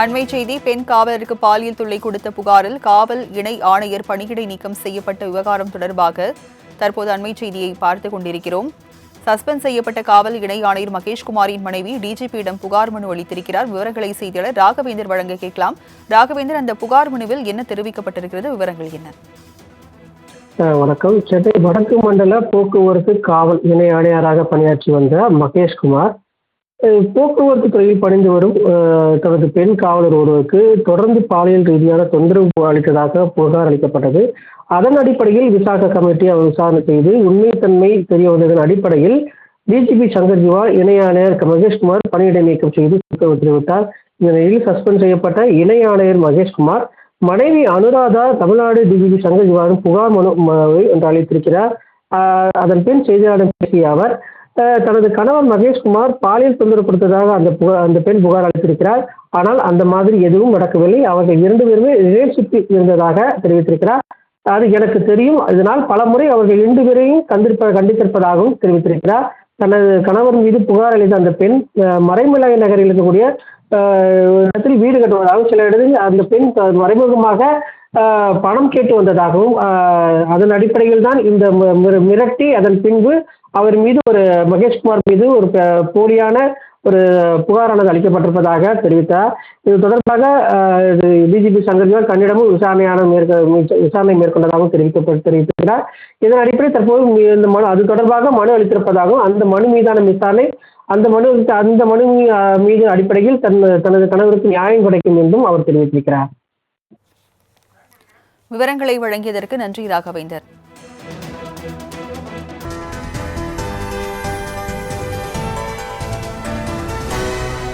அண்மை செய்தி பெண் காவலருக்கு பாலியல் தொல்லை கொடுத்த புகாரில் காவல் இணை ஆணையர் பணியிடை நீக்கம் செய்யப்பட்ட விவகாரம் தொடர்பாக தற்போது அண்மை செய்தியை பார்த்துக் கொண்டிருக்கிறோம். சஸ்பெண்ட் செய்யப்பட்ட காவல் இணை ஆணையர் மகேஷ்குமாரின் மனைவி டிஜிபியிடம் புகார் மனு அளித்திருக்கிறார். விவரங்களை செய்தியாளர் ராகவேந்தர் வழங்க கேட்கலாம். ராகவேந்தர் அந்த புகார் மனுவில் என்ன தெரிவிக்கப்பட்டிருக்கிறது? விவரங்கள் என்ன? வணக்கம். சென்னை வடக்கு மண்டல போக்குவரத்து காவல் இணை ஆணையராக பணியாற்றி வந்த மகேஷ்குமார் போக்குவரத்து துறையில் பணிந்து வரும் தனது பெண் காவலர் ஒருவருக்கு தொடர்ந்து பாலியல் ரீதியான தொந்தரவு அளித்ததாக புகார் அளிக்கப்பட்டது. அதன் அடிப்படையில் விசாக கமிட்டி அவர் விசாரணை செய்து உண்மைத்தன்மை தெரிய வந்ததன் அடிப்படையில் டிஜிபி சங்கர் ஜிவா இணை ஆணையர் மகேஷ்குமார் பணியிடை நீக்கம் செய்து உத்தரவு தெரிவித்தார். இந்த நிலையில் சஸ்பெண்ட் செய்யப்பட்ட இணை ஆணையர் மகேஷ்குமார் மனைவி அனுராதா தமிழ்நாடு டிஜிபி சங்கர் ஜிவாவின் புகார் மனு மனுவை என்று அளித்திருக்கிறார். அதன் பின் செய்தியாளர் பேசிய அவர் தனது கணவர் மகேஷ்குமார் பாலியல் தொந்தரவு கொடுத்ததாக அந்த புகார் அந்த பெண் புகார் அளித்திருக்கிறார். ஆனால் அந்த மாதிரி எதுவும் நடக்கவில்லை. அவர்கள் இரண்டு பேருமே ரிலேஷன்ஷிப் இருந்ததாக தெரிவித்திருக்கிறார். அது எனக்கு தெரியும். இதனால் பல முறை அவர்கள் இரண்டு பேரையும் கண்டிப்ப கண்டித்திருப்பதாகவும் தெரிவித்திருக்கிறார். தனது கணவர் மீது புகார் அளித்த அந்த பெண் மறைமலை நகரில் இருக்கக்கூடிய இடத்தில் வீடு கட்டுவதாகவும் சில இடத்தில் அந்த பெண் மறைமுகமாக பணம் கேட்டு வந்ததாகவும் அதன் அடிப்படையில் தான் இந்த மிரட்டி அதன் பின்பு அவர் மீது ஒரு மகேஷ்குமார் மீது ஒரு போலியான ஒரு புகாரானது அளிக்கப்பட்டிருப்பதாக தெரிவித்தார். இது தொடர்பாக டிஜிபி சங்கர்ஜிவால் தன்னிடமும் விசாரணையான மேற்க விசாரணை மேற்கொண்டதாகவும் தெரிவிக்கப்பட்டு தெரிவித்திருக்கிறார். இதன் அடிப்படையில் தற்போது இந்த மனு அது தொடர்பாக மனு அளித்திருப்பதாகவும் அந்த மனு மீதான விசாரணை அந்த மனு அந்த மனு மீது அடிப்படையில் தன் தனது கணவருக்கு நியாயம் கிடைக்கும் என்றும் அவர் தெரிவித்திருக்கிறார். விவரங்களை வழங்கியதற்கு நன்றி ராகவேந்தர்.